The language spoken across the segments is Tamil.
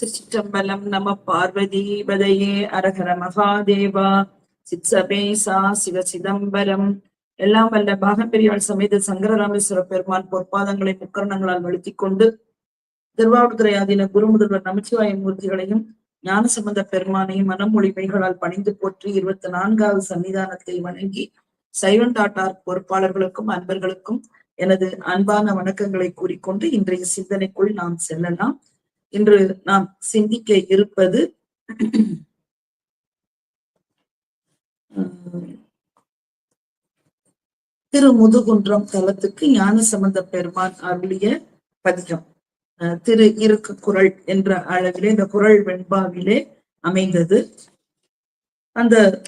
திருச்சிற்றம்பலம் நம பார்வதி பதையே அரகர மகாதேவா சித்சபேசா சிவ சிதம்பரம். எல்லாம் வல்ல பாகப்பெரியாள் சமேத சங்கரராமேஸ்வர பெருமான் பொற்பாதங்களை முக்கரணங்களால் வழுத்திக் கொண்டு திருவாவூர்துறை ஆதீன குருமுதல்வர் நமச்சிவாய மூர்த்திகளையும் ஞான சம்பந்த பெருமானையும் மனமொழிமைகளால் பணிந்து போற்றி இருபத்தி நான்காவது சன்னிதானத்தை வணங்கி சைவன் டாட்டார் பொறுப்பாளர்களுக்கும் அன்பர்களுக்கும் எனது அன்பான வணக்கங்களை கூறிக்கொண்டு இன்றைய சிந்தனைக்குள் நாம் செல்லலாம். இன்று நாம் சிந்திக்க இருப்பது திரு முதுகுன்றம் தலத்துக்கு ஞான சம்பந்த பெருமான் அருளிய பதிகம். திரு இருக்கு குரல் என்ற அளவிலே இந்த குரல் வெண்பாவிலே அமைந்தது. அந்த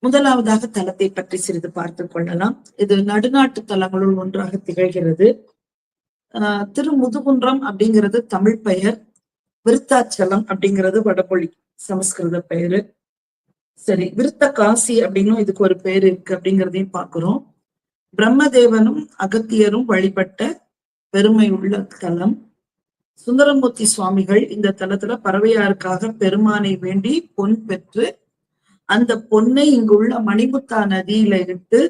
முதலாவதாக தலத்தை பற்றி சிறிது பார்த்துக் கொள்ளலாம். இது நடுநாட்டு தலங்களுள் ஒன்றாக திகழ்கிறது. ஆஹ் திரு முதுகுன்றம் அப்படிங்கிறது தமிழ் பெயர். விருத்தாச்சலம் அப்படிங்கிறது வடமொழி சமஸ்கிருத பெயரு. சரி விருத்த காசி அப்படின்னும் இதுக்கு ஒரு பேர் இருக்கு அப்படிங்கிறதையும் பாக்குறோம் பிரம்மதேவனும் அகத்தியரும் வழிபட்ட பெருமை உள்ள தலம். சுந்தரமூர்த்தி சுவாமிகள் இந்த தலத்துல பறவையாருக்காக பெருமானை வேண்டி பொன் பெற்று அந்த பொன்னை இங்குள்ள மணிமுத்தா நதியில இட்டு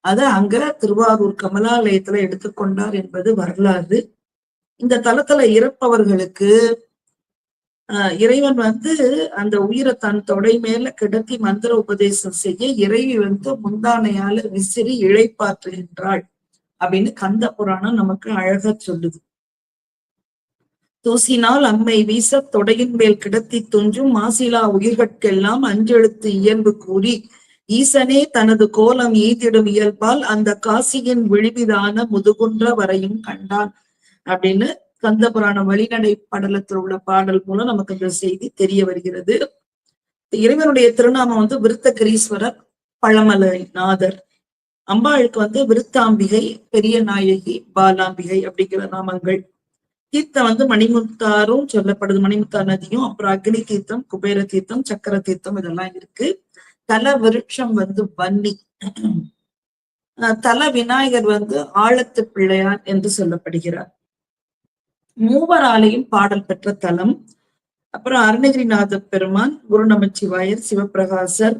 அதை அங்க திருவாரூர் கமலாலயத்துல எடுத்துக்கொண்டார் என்பது வரலாறு. இந்த தலத்துல இறப்பவர்களுக்கு இறைவன் வந்து அந்த உயிரை தன் தொடை மேல கிடத்தி மந்திர உபதேசம் செய்ய இறைவி வந்து முந்தானையால விசிறி இழைப்பாற்றுகின்றாள் அப்படின்னு கந்த புராணம் நமக்கு அழகா சொல்லுது. தூசினால் அம்மை வீச தொடையின் மேல் கிடத்தி துஞ்சும் மாசிலா உயிர்கட்கெல்லாம் அஞ்செழுத்து இயல்பு கூறி ஈசனே தனது கோலம் ஈதிடும் இயல்பால் அந்த காசியின் விழிவிதான முதுகுன்ற வரையும் கண்டான் அப்படின்னு கந்த வழிநடை படலத்தில் உள்ள பாடல் மூலம் நமக்கு இந்த செய்தி தெரிய வருகிறது. இறைவனுடைய திருநாமம் வந்து விருத்தகிரீஸ்வரர் பழமலை நாதர் அம்பாளுக்கு வந்து விருத்தாம்பிகை பெரிய நாயகி பாலாம்பிகை அப்படிங்கிற நாமங்கள். தீர்த்தம் வந்து மணிமுத்தாரும் சொல்லப்படுது. மணிமுத்தா நதியும் அப்புறம் அக்னி தீர்த்தம் குபேர தீர்த்தம் சக்கர தீர்த்தம் இதெல்லாம் இருக்கு. தல விருட்சம் வந்து வன்னி. தல விநாயகர் வந்து ஆழத்து பிள்ளையார் என்று சொல்லப்படுகிறார். மூவராலையும் பாடல் பெற்ற தலம். அப்புறம் அருணகிரிநாத பெருமான் குரு நமச்சிவாயர் சிவபிரகாசர்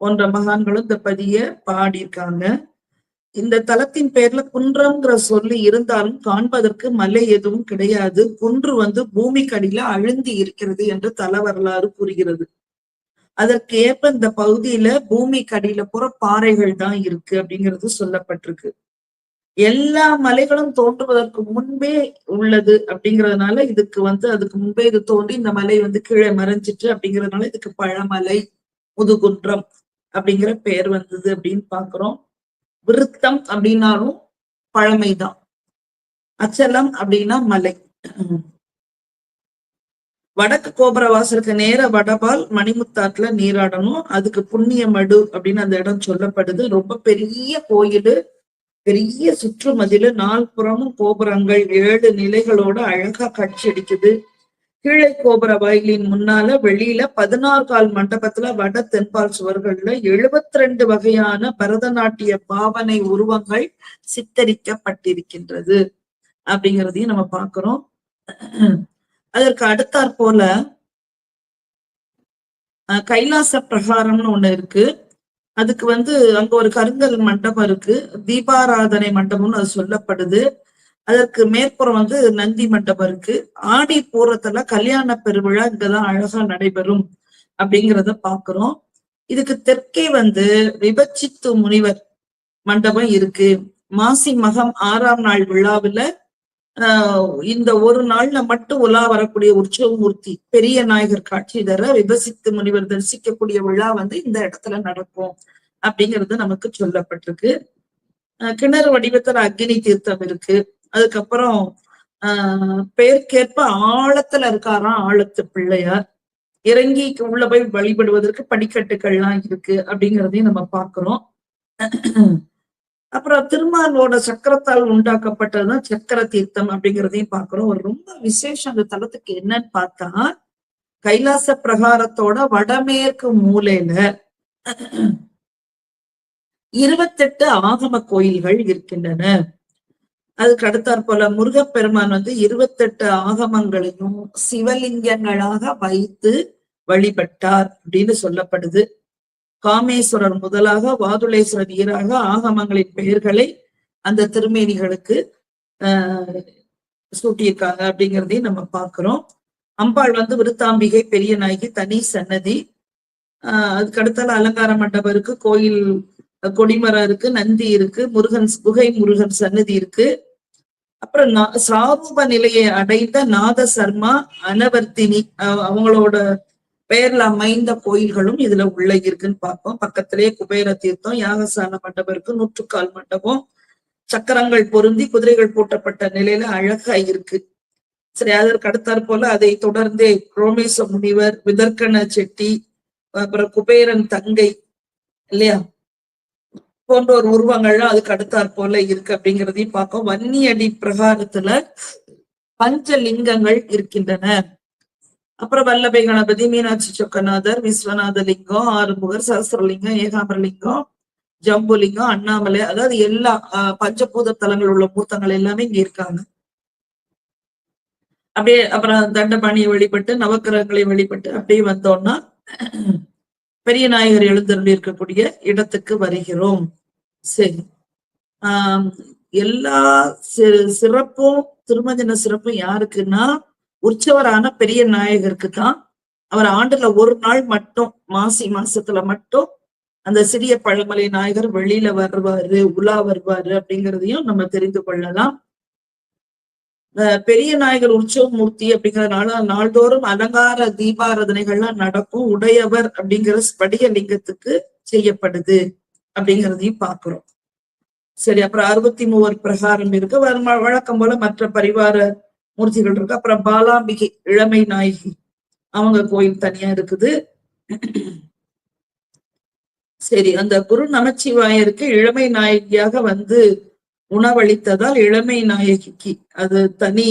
போன்ற மகான்களும் இந்த பதிய பாடியிருக்காங்க. இந்த தலத்தின் பேர்ல குன்றம்ங்கிற சொல்லி இருந்தாலும் காண்பதற்கு மலை எதுவும் கிடையாது. குன்று வந்து பூமிக்கடியில அழுந்தி இருக்கிறது என்று தல வரலாறு கூறுகிறது. அதற்கு ஏற்ப இந்த பகுதியில பூமி கடியில புற பாறைகள் தான் இருக்கு அப்படிங்கிறது சொல்லப்பட்டிருக்கு. எல்லா மலைகளும் தோன்றுவதற்கு முன்பே உள்ளது அப்படிங்கிறதுனால இதுக்கு வந்து அதுக்கு முன்பே இது தோன்றி இந்த மலை வந்து கீழே மறைஞ்சிட்டு அப்படிங்கிறதுனால இதுக்கு பழமலை முதுகுன்றம் அப்படிங்கிற பெயர் வந்தது அப்படின்னு பாக்குறோம். விருத்தம் அப்படின்னாலும் பழமைதான். அச்சலம் அப்படின்னா மலை. வடக்கு கோபுர வாசலுக்கு நேர வடபால் மணிமுத்தாட்டுல நீராடணும். அதுக்கு புண்ணிய மடு அப்படின்னு அந்த இடம் சொல்லப்படுது. ரொம்ப பெரிய கோயிலு. பெரிய சுற்றுமதில நால்புறமும் கோபுரங்கள் ஏழு நிலைகளோட அழகா காட்சி அடிக்குது. கீழே கோபுர வாயிலின் முன்னால வெளியில பதினாறு கால் மண்டபத்துல வட தென்பால் சுவர்கள்ல எழுபத்தி ரெண்டு வகையான பரதநாட்டிய பாவனை உருவங்கள் சித்தரிக்கப்பட்டிருக்கின்றது. அப்படிங்கிறதையும் நம்ம பாக்குறோம் அதற்கு அடுத்தாற் போல கைலாச பிரகாரம்னு ஒண்ணு இருக்கு. அதுக்கு வந்து அங்க ஒரு கருங்கல் மண்டபம் இருக்கு. தீபாராதனை மண்டபம்னு அது சொல்லப்படுது. அதற்கு மேற்புறம் வந்து நந்தி மண்டபம் இருக்கு. ஆடி பூரத்துல கல்யாண பெருவிழா இங்கதான் அழகா நடைபெறும் அப்படிங்கிறத பாக்குறோம். இதுக்கு தெற்கே வந்து விபச்சித்து முனிவர் மண்டபம் இருக்கு. மாசி மகம் ஆறாம் நாள் விழாவில இந்த ஒரு நாள்ல மட்டும் உலா வரக்கூடிய உற்சவமூர்த்தி பெரிய நாயகர் காட்சி தர விபசித்து முனிவர் தரிசிக்கக்கூடிய விழா வந்து இந்த இடத்துல நடக்கும் அப்படிங்கிறது நமக்கு சொல்லப்பட்டிருக்கு. கிணறு வடிவத்துல அக்னி தீர்த்தம் இருக்கு. அதுக்கப்புறம் ஆஹ் பெயர்க்கேற்ப ஆழத்துல இருக்காராம் ஆழத்து பிள்ளையார். இறங்கி உள்ள போய் வழிபடுவதற்கு படிக்கட்டுகள்லாம் இருக்கு அப்படிங்கிறதையும் நம்ம பாக்குறோம் அப்புறம் திருமாலோட சக்கரத்தால் உண்டாக்கப்பட்டதுதான் சக்கர தீர்த்தம் அப்படிங்கிறதையும் பார்க்கிறோம். ஒரு ரொம்ப விசேஷம் அந்த தலத்துக்கு என்னன்னு பார்த்தா கைலாச பிரகாரத்தோட வடமேற்கு மூலையில இருபத்தெட்டு ஆகம கோயில்கள் இருக்கின்றன. அதுக்கு அடுத்தாற் போல முருகப்பெருமான் வந்து இருபத்தெட்டு ஆகமங்களையும் சிவலிங்கங்களாக வைத்து வழிபட்டார் அப்படின்னு சொல்லப்படுது. காமேஸ்வரர் முதலாக வாதுளேஸ்வரர் ஈராக ஆகமங்களின் பெயர்களை அந்த திருமேனிகளுக்கு ஆஹ் சூட்டியிருக்காங்க அப்படிங்கிறதையும் நம்ம பார்க்கிறோம். அம்பாள் வந்து விருத்தாம்பிகை பெரிய நாயகி தனி சன்னதி. ஆஹ் அதுக்கடுத்தால அலங்கார மண்டபம் இருக்கு கோயில் கொடிமரம் இருக்கு நந்தி இருக்கு முருகன் குகை முருகன் சன்னதி இருக்கு. அப்புறம் நா- சாரூப நிலையை அடைந்த நாத சர்மா அனவர்த்தினி அவங்களோட பெயர்ல அமைந்த கோயில்களும் இதுல உள்ள இருக்குன்னு பார்ப்போம். பக்கத்திலேயே குபேர தீர்த்தம் யாகசான மண்டபம் இருக்கு நூற்றுக்கால் மண்டபம். சக்கரங்கள் பொருந்தி குதிரைகள் பூட்டப்பட்ட நிலையில அழகா இருக்கு. சரி அதற்கு அடுத்தாற் போல அதை தொடர்ந்தே ரோமேச முனிவர் விதர்க்கண செட்டி அப்புறம் குபேரன் தங்கை இல்லையா? போன்ற ஒரு உருவங்கள்லாம் அதுக்கு அடுத்தாற் போல இருக்கு அப்படிங்கிறதையும் பார்ப்போம். வன்னியடி பிரகாரத்துல பஞ்சலிங்கங்கள் இருக்கின்றன. அப்புறம் வல்லபை கணபதி மீனாட்சி சொக்கநாதர் விஸ்வநாத லிங்கம் ஆறுமுகர் சஹசிரலிங்கம் ஏகாம்பரலிங்கம் ஜம்புலிங்கம் அண்ணாமலை அதாவது எல்லா பஞ்சபூத தலங்கள் உள்ள மூர்த்தங்கள் எல்லாமே இங்க இருக்காங்க. அப்படியே அப்புறம் தண்டபாணியை வழிபட்டு நவக்கிரகங்களை வழிபட்டு அப்படியே வந்தோம்னா பெரிய நாயகர் எழுந்தருளி இருக்கக்கூடிய இடத்துக்கு வருகிறோம். சரி. ஆஹ் எல்லா சிறப்பும் திருமஞ்சன சிறப்பும் யாருக்குன்னா உற்சவரான பெரிய நாயகருக்கு தான் அவர் ஆண்டுல ஒரு நாள் மட்டும் மாசி மாசத்துல மட்டும் அந்த சிறிய பழமலை நாயகர் வெளியில வருவாரு உலா வருவாரு அப்படிங்கிறதையும் நம்ம தெரிந்து கொள்ளலாம். பெரிய நாயகர் உற்சவ மூர்த்தி அப்படிங்கறதுனால நாள்தோறும் அலங்கார தீபாராதனைகள்லாம் நடக்கும். உடையவர் அப்படிங்கிற ஸ்படிக லிங்கத்துக்கு செய்யப்படுது அப்படிங்கிறதையும் பார்க்கிறோம். சரி அப்புறம் அறுபத்தி மூவர் பிரகாரம் இருக்கு. வழக்கம் போல மற்ற பரிவார மூர்த்திகள் இருக்கு. அப்புறம் பாலாம்பிகை இளமை நாயகி. அவங்க கோயில் தனியா இருக்குது. சரி அந்த குரு நமச்சிவாயருக்கு இளமை நாயகியாக வந்து உணவளித்ததால் இளமை நாயகிக்கு அது தனி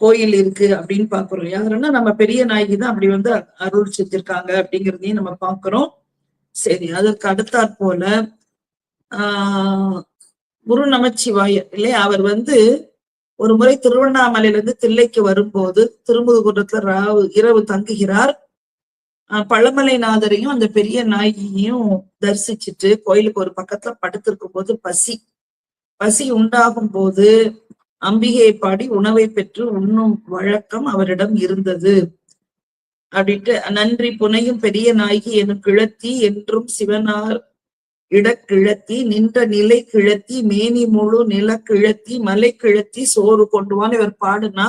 கோயில் இருக்கு அப்படின்னு பாக்குறோம் யாருன்னா நம்ம பெரிய நாயகி தான் அப்படி வந்து அருள் செஞ்சிருக்காங்க அப்படிங்கிறதையும் நம்ம பாக்குறோம் சரி அதற்கு அடுத்தாற் போல ஆஹ் குரு நமச்சிவாயர் இல்லையா? அவர் வந்து ஒரு முறை திருவண்ணாமலையிலிருந்து தில்லைக்கு வரும்போது திருமுதுகுன்றத்துல ராவு இரவு தங்குகிறார். பழமலைநாதரையும் அந்த பெரிய நாயகியையும் தரிசிச்சுட்டு கோயிலுக்கு ஒரு பக்கத்துல படுத்திருக்கும் போது பசி. பசி உண்டாகும் போது அம்பிகையை பாடி உணவை பெற்று உண்ணும் வழக்கம் அவரிடம் இருந்தது. அப்படின்ட்டு நன்றி புனையும் பெரிய நாயகி எனும் கிழத்தி என்றும் சிவனார் இடக்கிழத்தி நின்ற நிலை கிழத்தி மேனி முழு நில கிழத்தி மலை கிழத்தி சோறு கொண்டுவான்னு இவர் பாடுனா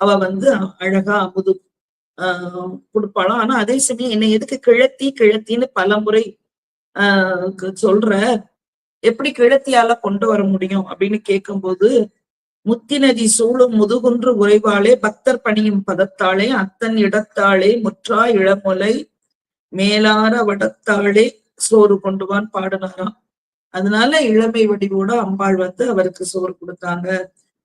அவ வந்து அழகா அமுது ஆஹ் கொடுப்பாளாம் ஆனா அதே சமயம் என்னை எதுக்கு கிழத்தி கிழத்தின்னு பல முறை ஆஹ் சொல்ற எப்படி கிழத்தியால கொண்டு வர முடியும் அப்படின்னு கேட்கும்போது முத்திநதி சூழும் முதுகுன்று உறைவாளே பக்தர் பணியும் பதத்தாளே அத்தன் இடத்தாளே முற்றா இளமுலை மேலார வடத்தாளே சோறு கொண்டுவான் பாடினாராம். அதனால இளமை வடிவோட அம்பாள் வந்து அவருக்கு சோறு கொடுத்தாங்க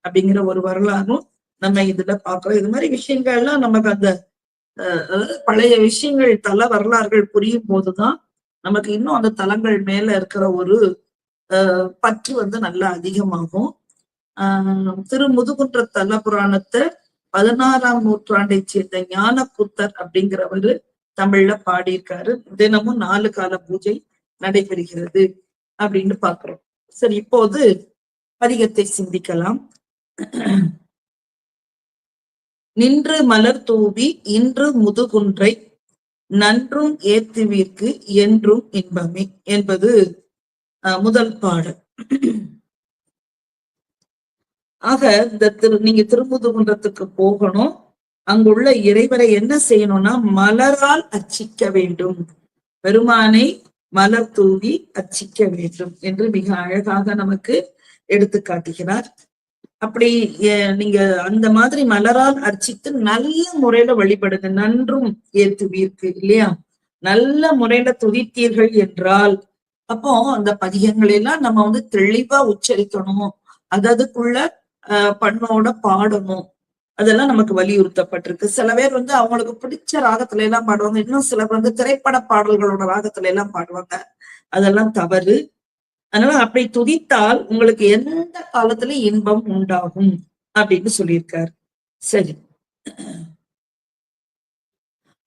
அப்படிங்கிற ஒரு வரலாறும் நம்ம இதுல பாக்குறோம் இது மாதிரி விஷயங்கள்லாம் நமக்கு அந்த பழைய விஷயங்கள் தல வரலாறுகள் புரியும் போதுதான் நமக்கு இன்னும் அந்த தலங்கள் மேல இருக்கிற ஒரு பற்று வந்து நல்லா அதிகமாகும். ஆஹ் திரு முதுகுன்ற தல புராணத்தை பதினாறாம் நூற்றாண்டை சேர்ந்த ஞானக்கூத்தர் அப்படிங்கிறவரு தமிழ்ல பாடியிருக்காரு. தினமும் நாலு கால பூஜை நடைபெறுகிறது அப்படின்னு பாக்குறோம் சரி இப்போது பதிகத்தை சிந்திக்கலாம். நின்று மலர் தூவி இன்று முதுகுன்றை நன்றும் ஏத்துவீர்க்கு என்றும் இன்பமே என்பது முதல் பாடல். ஆக இந்த திரு நீங்க திருமுதுகுன்றத்துக்கு போகணும். அங்குள்ள இறைவரை என்ன செய்யணும்னா மலரால் அர்ச்சிக்க வேண்டும். பெருமானை மலர் தூவி அர்ச்சிக்க வேண்டும் என்று மிக அழகாக நமக்கு எடுத்து காட்டுகிறார். அப்படி நீங்க அந்த மாதிரி மலரால் அர்ச்சித்து நல்ல முறையில வழிபடுங்க. நன்றும் ஏத்துவீர்க்கு இல்லையா? நல்ல முறையில துதித்தீர்கள் என்றால் அப்போ அந்த பதிகங்களை எல்லாம் நம்ம வந்து தெளிவா உச்சரிக்கணும். அததுக்குள்ள அஹ் பண்ணோட பாடணும். அதெல்லாம் நமக்கு வலியுறுத்தப்பட்டிருக்கு. சில பேர் வந்து அவங்களுக்கு பிடிச்ச ராகத்துல எல்லாம் பாடுவாங்க. இன்னும் சிலர் வந்து திரைப்பட பாடல்களோட ராகத்துல எல்லாம் பாடுவாங்க. அதெல்லாம் தவறு. அதனால அப்படி துதித்தால் உங்களுக்கு எந்த காலத்துல இன்பம் உண்டாகும் அப்படின்னு சொல்லியிருக்காரு. சரி.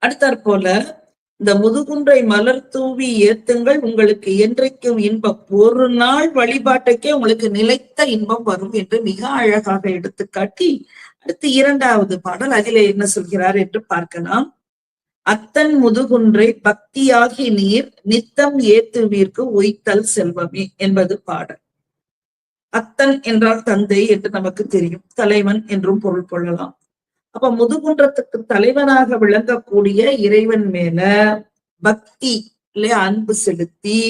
அடுத்தாற் போல இந்த முதுகுன்றை மலர் தூவி ஏத்துங்கள். உங்களுக்கு என்றைக்கும் இன்பம். ஒரு நாள் வழிபாட்டுக்கே உங்களுக்கு நிலைத்த இன்பம் வரும் என்று மிக அழகாக எடுத்துக்காட்டி அடுத்து இரண்டாவது பாடல் அதிலே என்ன சொல்கிறார் என்று பார்க்கலாம். அத்தன் முதுகுன்றை பக்தியாகி நீர் நித்தம் ஏத்துவீர்க்கு ஒய்த்தல் செல்வமே என்பது பாடல். அத்தன் என்றால் தந்தை என்று நமக்கு தெரியும் தலைவன் என்றும் பொருள் கொள்ளலாம். அப்ப முதுகுன்றத்துக்கு தலைவனாக விளங்கக்கூடிய இறைவன் மேல பக்தி இல்லையா அன்பு செலுத்தி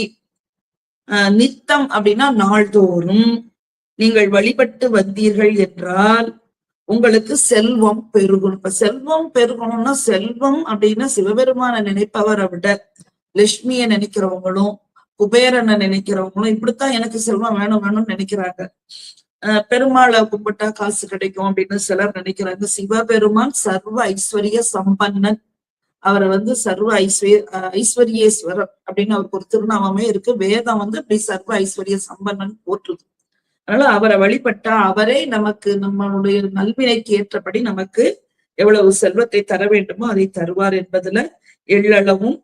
ஆஹ் நித்தம் அப்படின்னா நாள்தோறும் நீங்கள் வழிபட்டு வந்தீர்கள் என்றால் உங்களுக்கு செல்வம் பெருகும். இப்ப செல்வம் பெருகணும்னா செல்வம் அப்படின்னா சிவபெருமான நினைப்பவரை விட லட்சுமிய நினைக்கிறவங்களும் குபேரனை நினைக்கிறவங்களும் இப்படித்தான் எனக்கு செல்வம் வேணும் வேணும்னு நினைக்கிறாங்க. பெருமாளை கும்பிட்டா காசு கிடைக்கும் அப்படின்னு சிலர் நினைக்கிறாங்க. சிவபெருமான் சர்வ ஐஸ்வர்ய சம்பன்னன். அவரை வந்து சர்வ ஐஸ்வர்ய ஐஸ்வர்யேஸ்வரர் அப்படின்னு அவருக்கு ஒரு திருநாமமே இருக்கு. வேதம் வந்து அப்படி சர்வ ஐஸ்வர்ய சம்பன்னன் போற்றுது. அதனால அவரை வழிபட்டா அவரே நமக்கு நம்மளுடைய நல்வினைக்கு ஏற்றபடி நமக்கு எவ்வளவு செல்வத்தை தர வேண்டுமோ அதை தருவார் என்பதுல எள்ளளவும்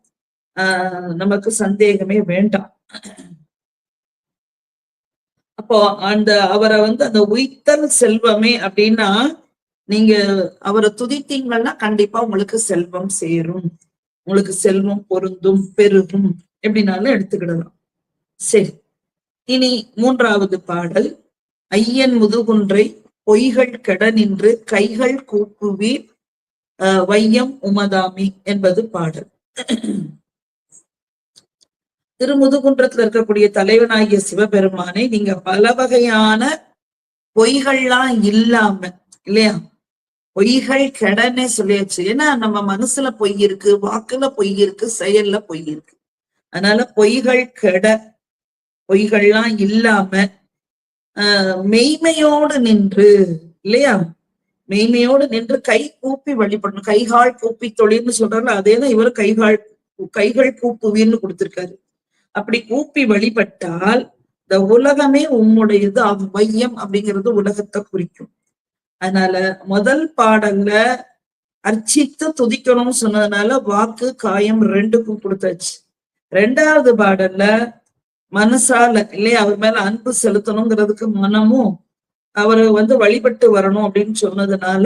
ஆஹ் நமக்கு சந்தேகமே வேண்டாம். அப்போ அந்த அவரை வந்து அந்த உய்த்தல் செல்வமே அப்படின்னா நீங்க அவரை துதித்தீங்கன்னா கண்டிப்பா உங்களுக்கு செல்வம் சேரும். உங்களுக்கு செல்வம் பொருந்தும் பெருகும் எப்படினாலும் எடுத்துக்கிடலாம். சரி. இனி மூன்றாவது பாடல். ஐயன் முதுகுன்றை பொய்கள் கெட நின்று கைகள் கூப்புவீர் அஹ் வையம் உமதாமி என்பது பாடல். திருமுதுகுன்றத்துல இருக்கக்கூடிய தலைவனாகிய சிவபெருமானை நீங்க பல வகையான பொய்கள்லாம் இல்லாம இல்லையா? பொய்கள் கெடனே சொல்லியாச்சு. ஏன்னா நம்ம மனசுல பொய் இருக்கு வாக்குல பொய் இருக்கு செயல்ல பொய் இருக்கு. அதனால பொய்கள் கெட பொய்கள்லாம் இல்லாம ஆஹ் மெய்மையோடு நின்று இல்லையா? மெய்மையோடு நின்று கை கூப்பி வழிபடணும். கைகால் கூப்பி தொழில்னு சொல்றாரு அதேதான் இவர் கைகால் கைகள் கூப்புவீர்னு கொடுத்திருக்காரு. அப்படி கூப்பி வழிபட்டால் இந்த உலகமே உம்முடையது அவ் மையம் அப்படிங்கிறது உலகத்தை குறிக்கும். அதனால முதல் பாடல்ல அர்ச்சித்து துதிக்கணும்னு சொன்னதுனால வாக்கு காயம் ரெண்டுக்கும் கொடுத்தாச்சு. ரெண்டாவது பாடல்ல மனசால இல்லையா? அவர் மேல அன்பு செலுத்தணுங்கிறதுக்கு மனமும் அவரை வந்து வழிபட்டு வரணும் அப்படின்னு சொன்னதுனால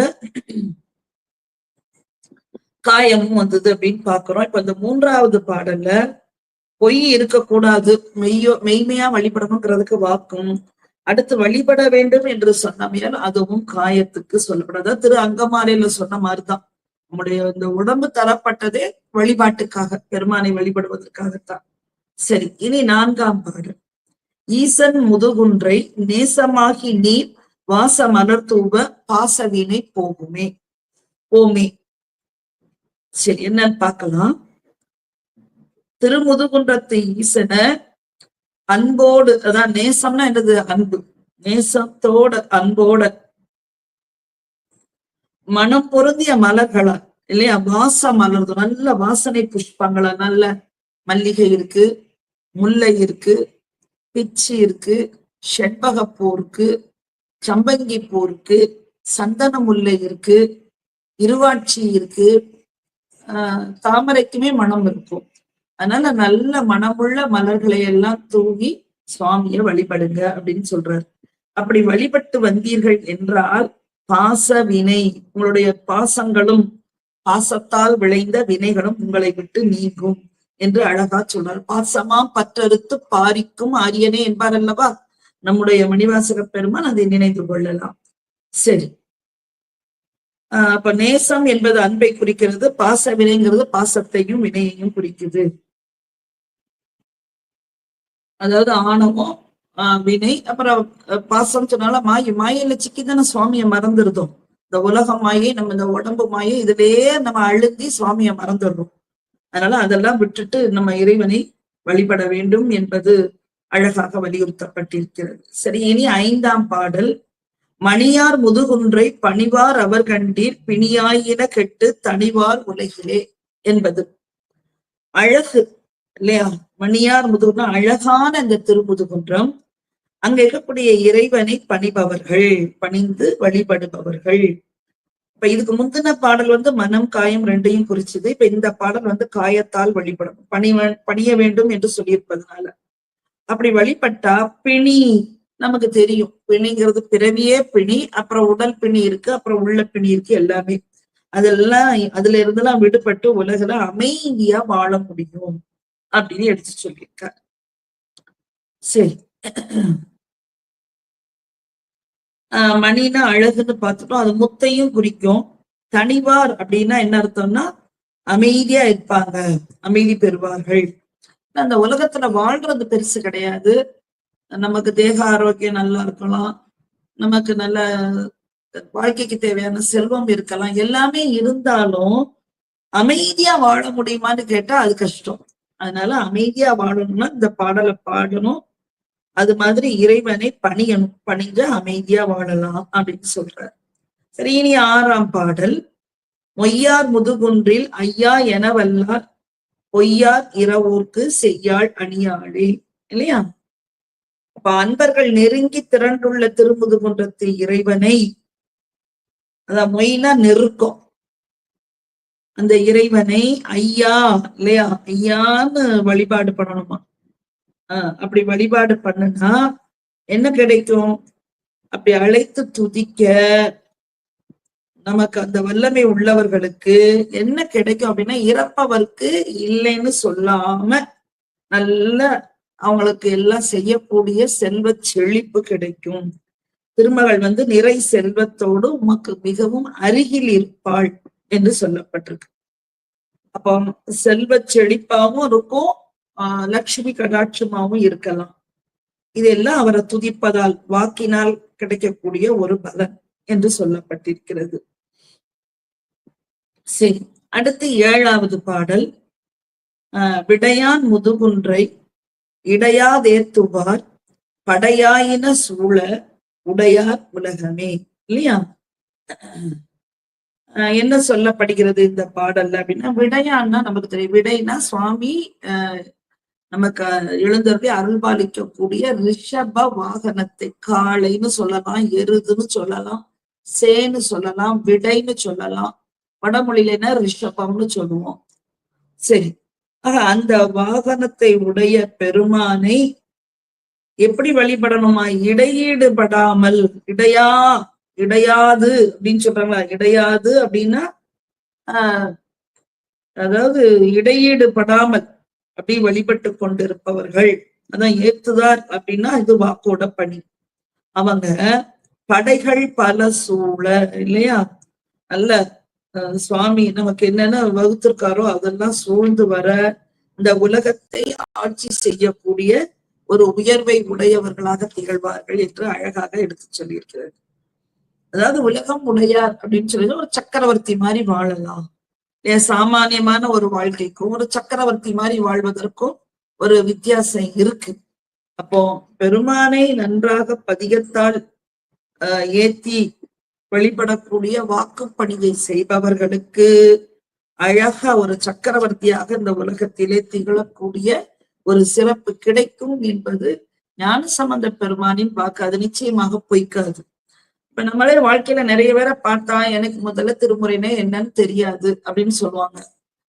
காயமும் வந்தது அப்படின்னு பாக்குறோம். இப்ப இந்த மூன்றாவது பாடல்ல பொய் இருக்கக்கூடாது மெய்யோ மெய்மையா வழிபடணுங்கிறதுக்கு வாக்கும். அடுத்து வழிபட வேண்டும் என்று சொன்னமையால் அதுவும் காயத்துக்கு சொல்லப்படாத. திரு அங்கமாலையில சொன்ன மாதிரிதான். நம்முடைய இந்த உடம்பு தரப்பட்டதே வழிபாட்டுக்காக பெருமானை வழிபடுவதற்காகத்தான். சரி இனி நான்காம் பாடல். ஈசன் முதுகுன்றை நேசமாகி நீர் வாச மலர் தூவ பாசவினை போகுமே. போமே. சரி என்னன்னு பார்க்கலாம். திருமுதுகுன்றத்து ஈசன அன்போடு அதான் நேசம்னா என்னது? அன்பு. நேசத்தோட அன்போட. மனம் பொருந்திய மலர்களா இல்லையா? வாச மலர் நல்ல வாசனை புஷ்பங்களா? நல்ல மல்லிகை இருக்கு. முல்லை இருக்கு பிச்சு இருக்கு செண்பகப்பூ இருக்கு சம்பங்கி பூ இருக்கு சந்தன முல்லை இருக்கு இருவாட்சி இருக்கு. ஆஹ் தாமரைக்குமே மனம் இருக்கும். அதனால நல்ல மனமுள்ள மலர்களை எல்லாம் தூவி சுவாமிய வழிபடுங்க அப்படின்னு சொல்றாரு. அப்படி வழிபட்டு வந்தீர்கள் என்றால் பாச வினை உங்களுடைய பாசங்களும் பாசத்தால் விளைந்த வினைகளும் உங்களை விட்டு நீங்கும். என்று அழகா சொல்றார். பாசமா பற்றறுத்து பாரிக்கும் ஆரியனே என்பார் அல்லவா? நம்முடைய மணிவாசக பெருமான் அதை நினைத்து கொள்ளலாம். சரி. ஆஹ் அப்ப நேசம் என்பது அன்பை குறிக்கிறது பாச வினைங்கிறது பாசத்தையும் வினையையும் குறிக்குது. அதாவது ஆணவம் ஆஹ் வினை அப்புறம் பாசம் சொன்னாலும் மாய மாயில சிக்கிதானே சுவாமியை மறந்துருதோம். இந்த உலக மாயை நம்ம இந்த உடம்பு மாயை இதுலயே நம்ம அழுந்தி சுவாமியை மறந்துடுறோம். அதனால அதெல்லாம் விட்டுட்டு நம்ம இறைவனை வழிபட வேண்டும் என்பது அழகாக வலியுறுத்தப்பட்டிருக்கிறது. சரி இனி ஐந்தாம் பாடல். மணியார் முதுகுன்றை பணிவார் அவர் கண்டீர் பிணியாயின கெட்டு தனிவார் உலகிலே என்பது. அழகு இல்லையா? மணியார் முதுகுன்ற அழகான அந்த திருமுதுகுன்றம். அங்க இருக்கக்கூடிய இறைவனை பணிபவர்கள் பணிந்து வழிபடுபவர்கள். இப்ப இதுக்கு முந்தின பாடல் வந்து மனம் காயம் ரெண்டையும் குறிச்சது. இப்ப இந்த பாடல் வந்து காயத்தால் வழிபடணும் பணி பணிய வேண்டும் என்று சொல்லியிருப்பதனால. அப்படி வழிபட்டா பிணி நமக்கு தெரியும். பிணிங்கிறது பிறவியே பிணி அப்புறம் உடல் பிணி இருக்கு அப்புறம் உள்ள பிணி இருக்கு எல்லாமே. அதெல்லாம் அதுல இருந்தெல்லாம் விடுபட்டு உலகில அமைதியா வாழ முடியும் அப்படின்னு எடுத்து சொல்லியிருக்கார். சரி. ஆஹ் மணினா அழகுன்னு பார்த்துட்டோம். அது முத்தையும் குறிக்கும். தனிவார் அப்படின்னா என்ன அர்த்தம்னா அமைதியா இருப்பாங்க. அமைதி பெறுவார்கள். அந்த உலகத்துல வாழ்றது பெருசு கிடையாது. நமக்கு தேக ஆரோக்கியம் நல்லா இருக்கலாம். நமக்கு நல்ல வாழ்க்கைக்கு தேவையான செல்வம் இருக்கலாம். எல்லாமே இருந்தாலும் அமைதியா வாழ முடியுமான்னு கேட்டா அது கஷ்டம். அதனால அமைதியா வாழணும்னா இந்த பாடலை பாடணும். அது மாதிரி இறைவனை பணியணும் பணிஞ்சு அமைதியா வாழலாம் அப்படின்னு சொல்றார். சரி இனி ஆறாம் பாடல். மொய்யார் முதுகுன்றில் ஐயா என வல்லார் பொய்யார் இரவோர்க்கு செய்யாள் அணியாளே இல்லையா? அப்ப அன்பர்கள் நெருங்கி திரண்டுள்ள திருமுதுகுன்றத்தில் இறைவனை அதான் மொய்னா நெருக்கம். அந்த இறைவனை ஐயா இல்லையா? ஐயான்னு வழிபாடு பண்ணணுமா? அப்படி வழிபாடு பண்ணுனா என்ன கிடைக்கும்? அப்படி அழைத்து துதிக்க நமக்கு அந்த வல்லமை உள்ளவர்களுக்கு என்ன கிடைக்கும் அப்படின்னா இறப்பவர்க்கு இல்லைன்னு சொல்லாம நல்ல அவங்களுக்கு எல்லாம் செய்யக்கூடிய செல்வ செழிப்பு கிடைக்கும். திருமகள் வந்து நிறை செல்வத்தோடு உமக்கு மிகவும் அருகில் இருப்பாள் என்று சொல்லப்பட்டிருக்கு. அப்போ செல்வ செழிப்பாகவும் இருக்கும் ஆஹ் லட்சுமி கடாட்சமாவும் இருக்கலாம். இதெல்லாம் அவரை துதிப்பதால் வாக்கினால் கிடைக்கக்கூடிய ஒரு பலன் என்று சொல்லப்பட்டிருக்கிறது. சரி அடுத்து ஏழாவது பாடல். ஆஹ் விடையான் முதுகுன்றை இடையாதேத்துவார் படையாயின சூழ உடையார் உலகமே. இல்லையா? என்ன சொல்லப்படுகிறது இந்த பாடல்ல அப்படின்னா விடையான்னா நமக்கு தெரியும். விடைனா சுவாமி நமக்கு எழுந்தருளி அருள்பாலிக்கக்கூடிய ரிஷப வாகனத்தை காளைன்னு சொல்லலாம் எருதுன்னு சொல்லலாம் சேன்னு சொல்லலாம் விடைன்னு சொல்லலாம். வடமொழியில ரிஷபம்னு சொல்லுவோம். சரி. ஆக அந்த வாகனத்தை உடைய பெருமானை எப்படி வழிபடணுமா? இடையீடுபடாமல் இடையா இடையாது அப்படின்னு சொல்றாங்களா? இடையாது அப்படின்னா ஆஹ் அதாவது இடையீடுபடாமல் அப்படி வழிபட்டு கொண்டிருப்பவர்கள். அதான் ஏத்துதார் அப்படின்னா இது வாக்கோட பணி. அவங்க படைகள் பல சூழ இல்லையா? நல்ல சுவாமி நமக்கு என்னென்ன வகுத்திருக்காரோ அதெல்லாம் சூழ்ந்து வர இந்த உலகத்தை ஆட்சி செய்யக்கூடிய ஒரு உயர்வை உடையவர்களாக திகழ்வார்கள் என்று அழகாக எடுத்து சொல்லியிருக்கிறது. அதாவது உலகம் உடையார் அப்படின்னு சொல்லி ஒரு சக்கரவர்த்தி மாதிரி வாழலாம். சாமானியமான ஒரு வாழ்க்கைக்கும் ஒரு சக்கரவர்த்தி மாதிரி வாழ்வதற்கும் ஒரு வித்தியாசம் இருக்கு. அப்போ பெருமானை நன்றாக பதிகத்தால் ஆஹ் ஏத்தி வழிபடக்கூடிய வாக்குப்பணியை செய்பவர்களுக்கு அழகா ஒரு சக்கரவர்த்தியாக இந்த உலகத்திலே திகழக்கூடிய ஒரு சிறப்பு கிடைக்கும் என்பது ஞான சம்பந்த பெருமானின் வாக்கு. அது நிச்சயமாக பொய்க்காது. இப்ப நம்மளே வாழ்க்கையில நிறைய பேரை பார்த்தா எனக்கு முதல்ல திருமுறைனே என்னன்னு தெரியாது அப்படின்னு சொல்லுவாங்க.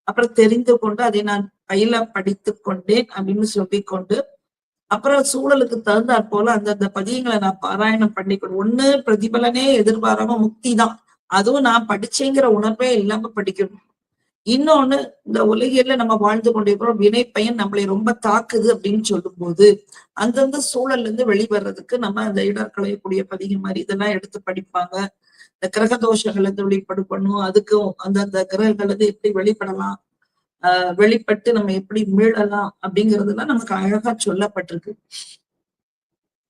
அப்புறம் தெரிந்து கொண்டு அதை நான் பயில படித்து கொண்டேன் அப்படின்னு சொல்லி கொண்டு அப்புறம் சூழலுக்கு தகுந்தாற் போல அந்தந்த பதியங்களை நான் பாராயணம் பண்ணிக்கணும் ஒண்ணு பிரதிபலனே எதிர்பாராம முக்தி தான். அதுவும் நான் படிச்சேங்கிற உணர்வே இல்லாம படிக்கணும். இன்னொன்னு இந்த உலகில நம்ம வாழ்ந்து கொண்டிருக்கிறோம் வினை பயன் நம்மளை ரொம்ப தாக்குது அப்படின்னு சொல்லும் போது அந்தந்த சூழல்ல இருந்து வெளிவர்றதுக்கு நம்ம அந்த இடர்களையக்கூடிய பதிகம் மாதிரி இதெல்லாம் எடுத்து படிப்பாங்க. இந்த கிரக தோஷங்கள் இருந்து வெளிப்படு பண்ணும் அதுக்கும் அந்தந்த கிரகங்கள் இருந்து எப்படி வெளிப்படலாம் ஆஹ் வெளிப்பட்டு நம்ம எப்படி மீளலாம் அப்படிங்கறதுலாம் நமக்கு அழகா சொல்லப்பட்டிருக்கு.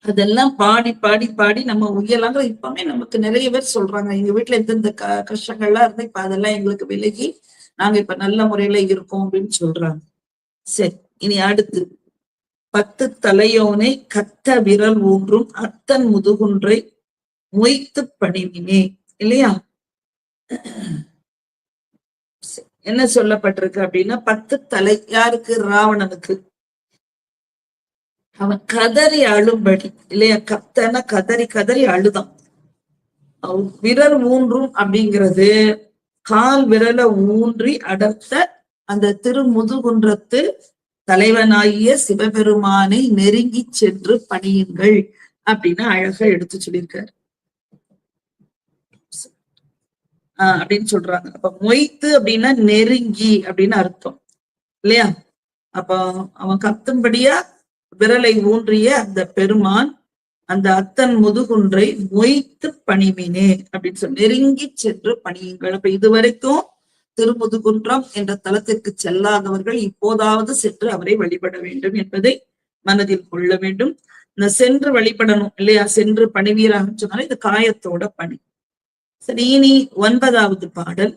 அதெல்லாம் பாடி பாடி பாடி நம்ம உயலாங்கிற இப்பவுமே நமக்கு நிறைய பேர் சொல்றாங்க. எங்க வீட்டுல எந்தெந்த க கஷ்டங்கள்லாம் இருந்து இப்ப அதெல்லாம் எங்களுக்கு விலகி நாங்க இப்ப நல்ல முறையில இருக்கோம் அப்படின்னு சொல்றாங்க. சரி இனி அடுத்து. பத்து தலையோனை கத்த விரல் ஊன்றும் அத்தன் முதுகுன்றை மொய்த்து பணிவினே. இல்லையா? என்ன சொல்லப்பட்டிருக்கு அப்படின்னா பத்து தலை யாருக்கு? ராவணனுக்கு. அவன் கதறி அழும்படி இல்லையா? கத்தன கதறி கதறி அழுதான். விரல் ஊன்றும் அப்படிங்கிறது கால் விரலை ஊன்றி அடர்த்த அந்த திருமுதுகுன்றத்து தலைவனாகிய சிவபெருமானை நெருங்கி சென்று பணியுங்கள் அப்படின்னு அழகா எடுத்து சொல்லியிருக்காரு. ஆஹ் அப்படின்னு சொல்றாங்க. அப்ப மொய்த்து அப்படின்னா நெருங்கி அப்படின்னு அர்த்தம். இல்லையா? அப்ப அவன் கத்தும்படியா விரலை ஊன்றிய அந்த பெருமான் அந்த அத்தன் முதுகுன்றை மொய்த்து பணிமினே அப்படின்னு சொல்லி நெருங்கி சென்று பணியுங்கள். அப்ப இதுவரைக்கும் திருமுதுகுன்றம் என்ற தலத்திற்கு செல்லாதவர்கள் இப்போதாவது சென்று அவரை வழிபட வேண்டும் என்பதை மனதில் கொள்ள வேண்டும். இந்த சென்று வழிபடணும் இல்லையா? சென்று பணிவீராக சொன்னாலும் இது காயத்தோட பணி. சரி இனி ஒன்பதாவது பாடல்.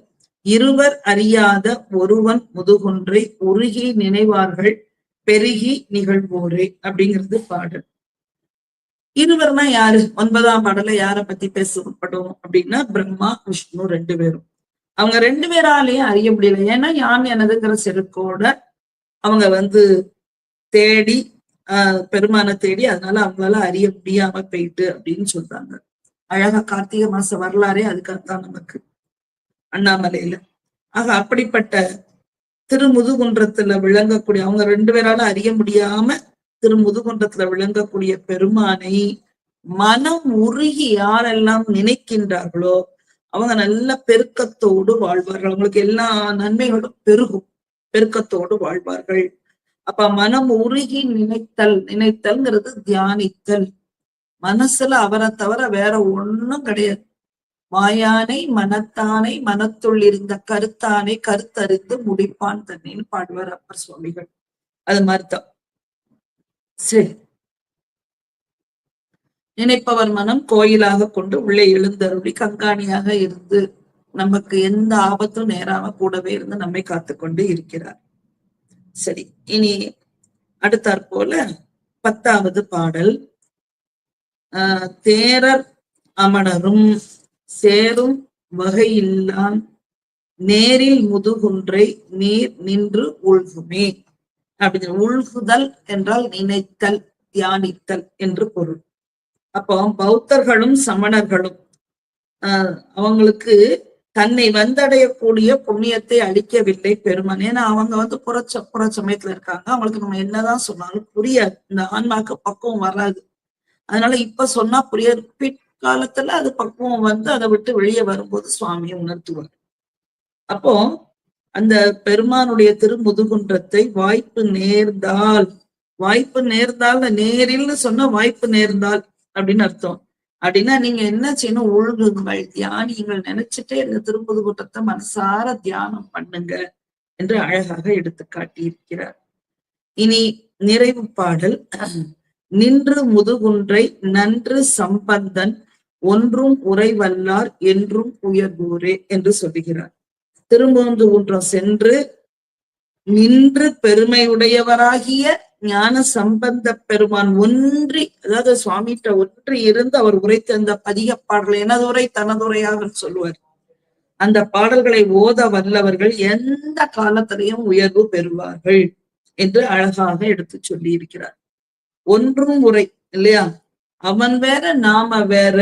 இருவர் அறியாத ஒருவன் முதுகுன்றை உருகி நினைவார்கள் பெருகி நிகழ்வோரே அப்படிங்கிறது பாடல். இருவர்னா யாரு? ஒன்பதாம் பாடல யார பத்தி பேசப்படும் அப்படின்னா பிரம்மா விஷ்ணு ரெண்டு பேரும். அவங்க ரெண்டு பேராலையும் அறிய முடியல. ஏன்னா யான் எனதுங்கிற செருக்கோட அவங்க வந்து தேடி ஆஹ் பெருமானை தேடி அதனால அவங்களால அறிய முடியாம போயிட்டு அப்படின்னு சொல்றாங்க. அழகா கார்த்திகை மாச வரலாறே அதுக்காகத்தான் நமக்கு அண்ணாமலையில. ஆக அப்படிப்பட்ட திருமுதுகுன்றத்துல விளங்கக்கூடிய அவங்க ரெண்டு பேரால அறிய முடியாம திருமுதுகுன்றத்துல விளங்கக்கூடிய பெருமானை மனம் உருகி யாரெல்லாம் நினைக்கின்றார்களோ அவங்க நல்ல பெருக்கத்தோடு வாழ்வார்கள். அவங்களுக்கு எல்லா நன்மைகளும் பெருகும். பெருக்கத்தோடு வாழ்வார்கள். அப்ப மனம் உருகி நினைத்தல் நினைத்தல்ங்கிறது தியானித்தல். மனசுல அவரை தவிர வேற ஒண்ணும் கிடையாது. மாயானை மனத்தானை மனத்துள் இருந்த கருத்தானை கருத்தறிந்து முடிப்பான் தண்ணின்னு பாடுவார் அப்பர் சுவாமிகள். அது மாதிரிதான். சரி நினைப்பவர் மனம் கோயிலாக கொண்டு உள்ளே எழுந்தருளி கண்காணியாக இருந்து நமக்கு எந்த ஆபத்தும் நேராம கூடவே இருந்து நம்மை காத்துக்கொண்டு இருக்கிறார். சரி இனி அடுத்தாற் போல பத்தாவது பாடல். ஆஹ் தேரர் அமணரும் சேரும் வகையில்லான் நேரில் முதுகுன்றை நீர் நின்று உள்குமே அப்படி உள்குதல் என்றால் நினைத்தல் தியானித்தல் என்று பொருள். அப்போ பௌத்தர்களும் சமணர்களும் ஆஹ் அவங்களுக்கு தன்னை வந்தடையக்கூடிய புண்ணியத்தை அளிக்கவில்லை பெருமன். ஏன்னா அவங்க வந்து புறச்ச புற சமயத்துல இருக்காங்க. அவங்களுக்கு நம்ம என்னதான் சொன்னாலும் புரியாது. இந்த ஆன்மாக்கு பக்குவம் வராது. அதனால இப்ப சொன்னா புரியாது. பிற்காலத்துல அது பக்குவம் வந்து அதை விட்டு வெளியே வரும்போது சுவாமியை உணர்த்துவார். அப்போ அந்த பெருமானுடைய திருமுதுகுன்றத்தை வாய்ப்பு நேர்ந்தால் வாய்ப்பு நேர்ந்தால் நேரில்னு சொன்னா வாய்ப்பு நேர்ந்தால் அப்படின்னு அர்த்தம். அப்படின்னா நீங்க என்ன செய்யணும்? ஒழுகுங்கள் தியானிங்கள் நினைச்சிட்டே இந்த திருப்பது மனசார தியானம் பண்ணுங்க என்று அழகாக எடுத்து காட்டியிருக்கிறார். இனி நிறைவு பாடல். நின்று முதுகுன்றை நன்று சம்பந்தன் ஒன்றும் உறைவல்லார் என்றும் உயர்வூரே என்று சொல்லுகிறார். திருமூன்று குன்றம் சென்று நின்று பெருமையுடையவராகிய ஞான சம்பந்த பெருமான் ஒன்றி அதாவது சுவாமிகிட்ட ஒன்றி இருந்து அவர் உரைத்த அந்த பதிக பாடல் எனதுரை தனதுரையாக சொல்லுவார். அந்த பாடல்களை ஓத வல்லவர்கள் எந்த காலத்திலையும் உயர்வு பெறுவார்கள் என்று அழகாக எடுத்து சொல்லி இருக்கிறார் ஒன்றும் உரை இல்லையா? அவன் வேற நாம வேற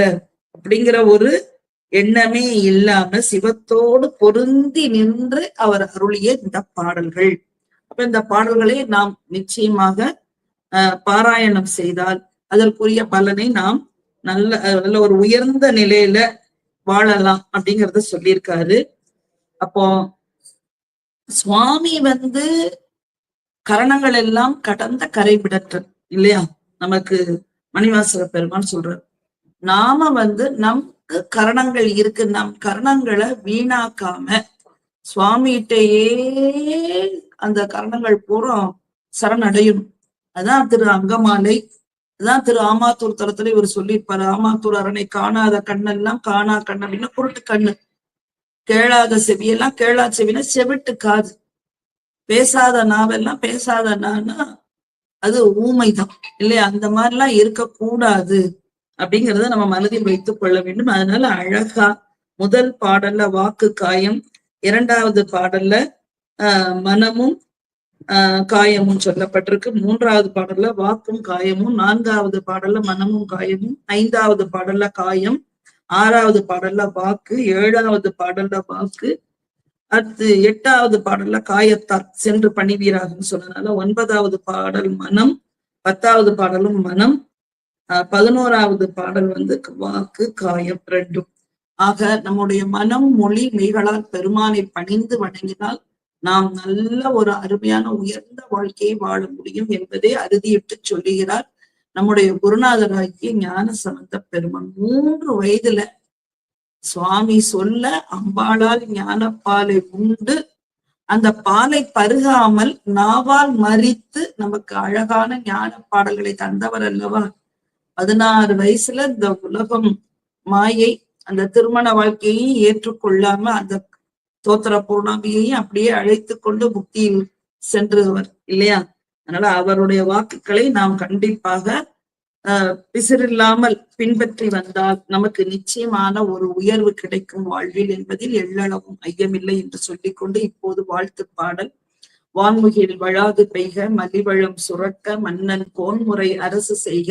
அப்படிங்கிற ஒரு எண்ணமே இல்லாம சிவத்தோடு பொருந்தி நின்று அவர் அருளிய இந்த பாடல்கள். அப்ப இந்த பாடல்களை நாம் நிச்சயமாக அஹ் பாராயணம் செய்தால் அதற்குரிய பலனை நாம் நல்ல நல்ல ஒரு உயர்ந்த நிலையில வாழலாம் அப்படிங்கறத சொல்லியிருக்காரு. அப்போ சுவாமி வந்து கரணங்கள் எல்லாம் கடந்த கரை இல்லையா? நமக்கு மணிவாசக பெருமான் சொல்றார். நாம வந்து நம் கரணங்கள் இருக்கு. நம் கரணங்களை வீணாக்காம சுவாமிகிட்டயே அந்த கரணங்கள் பூரா சரணடையணும். அதான் திரு அங்கமாலை. அதான் திரு ஆமாத்தூர் தரத்துல இவர் சொல்லியிருப்பாரு. ஆமாத்தூர் அரணை காணாத கண்ணெல்லாம் காணா கண் அப்படின்னா குருட்டு கண்ணு. கேளாத செவியெல்லாம் கேளா செவினா செவிட்டு காது. பேசாத நாவெல்லாம் பேசாத நானா அது ஊமைதான். இல்லையா? அந்த மாதிரிலாம் இருக்கக்கூடாது. அப்படிங்கறத நம்ம மனதில் வைத்துக் கொள்ள வேண்டும். அதனால அழகா முதல் பாடல்ல வாக்கு காயம் இரண்டாவது பாடல்ல ஆஹ் மனமும் ஆஹ் காயமும் சொல்லப்பட்டிருக்கு. மூன்றாவது பாடல்ல வாக்கும் காயமும் நான்காவது பாடல்ல மனமும் காயமும் ஐந்தாவது பாடல்ல காயம் ஆறாவது பாடல்ல வாக்கு ஏழாவது பாடல்ல வாக்கு அடுத்து எட்டாவது பாடல்ல காயத்தார் சென்று பணிவீராகன்னு சொன்னதுனால ஒன்பதாவது பாடல் மனம் பத்தாவது பாடலும் மனம் பதினோராவது பாடல் வந்து வாக்கு காயம் ரெண்டும். ஆக நம்முடைய மனம் மொழி மெய்களால் பெருமானை பணிந்து வணங்கினால் நாம் நல்ல ஒரு அருமையான உயர்ந்த வாழ்க்கையை வாழ முடியும் என்பதை அறுதியிட்டு சொல்லுகிறார் நம்முடைய குருநாதராகிய ஞான சம்பந்த பெருமான். மூன்று வயதுல சுவாமி சொல்ல அம்பாளால் ஞானப்பாலை உண்டு. அந்த பாலை பருகாமல் நாவால் மறித்து நமக்கு அழகான ஞான பாடல்களை தந்தவர் அல்லவா? பதினாறு வயசுல இந்த உலகம் மாயை அந்த திருமண வாழ்க்கையையும் ஏற்றுக்கொள்ளாம அந்த தோத்திர பூர்ணாமியையும் அப்படியே அழைத்து கொண்டு முக்தியில் சென்றவர் இல்லையா? அதனால அவருடைய வாக்குகளை நாம் கண்டிப்பாக ஆஹ் பிசிறில்லாமல் பின்பற்றி வந்தால் நமக்கு நிச்சயமான ஒரு உயர்வு கிடைக்கும் வாழ்வில் என்பதில் எள்ளளவும் ஐயமில்லை என்று சொல்லிக்கொண்டு இப்போது வாழ்த்து பாடல். வான்முகில் வழாது பெய்க மலிவளம் சுரக்க மன்னன் கோன்முறை அரசு செய்க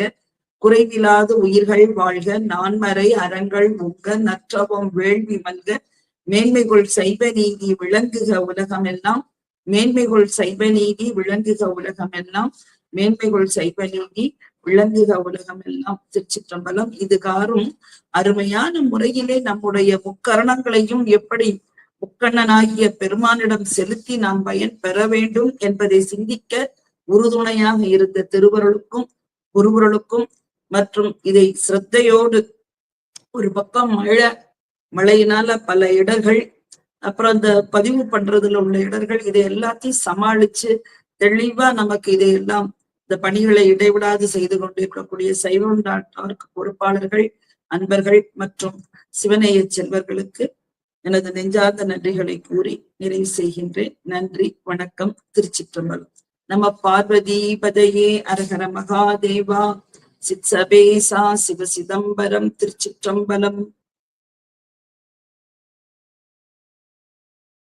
குறைவிலாது உயிர்கள் வாழ்க நான்மறை அறங்கள் உங்க நற்றவம் வேள்வி மல்க. மேன்மைகள் சைவ நீதி விளங்குக உலகம் எல்லாம். மேன்மைகள் சைவ நீதி விளங்குக உலகம் எல்லாம். மேன்மைகள் சைவ நீதி விளங்குக உலகம் எல்லாம். திருச்சிற்றம்பலம் இதுகாரும் அருமையான முறையிலே நம்முடைய முக்கரணங்களையும் எப்படி முக்கண்ணனாகிய பெருமானிடம் செலுத்தி நாம் பயன் பெற வேண்டும் என்பதை சிந்திக்க உறுதுணையாக இருந்த திருவருளுக்கும் குருவருளுக்கும் மற்றும் இதை சிரத்தையோடு ஒரு பக்கம் மழை மழையினால பல இடர்கள் அப்புறம் இந்த பதிவு பண்றதுல உள்ள இடர்கள் இதை எல்லாத்தையும் சமாளிச்சு தெளிவா நமக்கு இதையெல்லாம் இந்த பணிகளை இடைவிடாது செய்து கொண்டிருக்கக்கூடிய சைவம் டாக்டருக்கு பொறுப்பாளர்கள் அன்பர்கள் மற்றும் சிவநேய செல்வர்களுக்கு எனது நெஞ்சார்ந்த நன்றிகளை கூறி நிறைவு செய்கின்றேன். நன்றி வணக்கம் திருச்சிற்றம்பலம். நம்ம பார்வதி பதையே அரகர மகாதேவா. சித்சபேசா சிவ சிதம்பரம் திருச்சிற்றம்பலம்.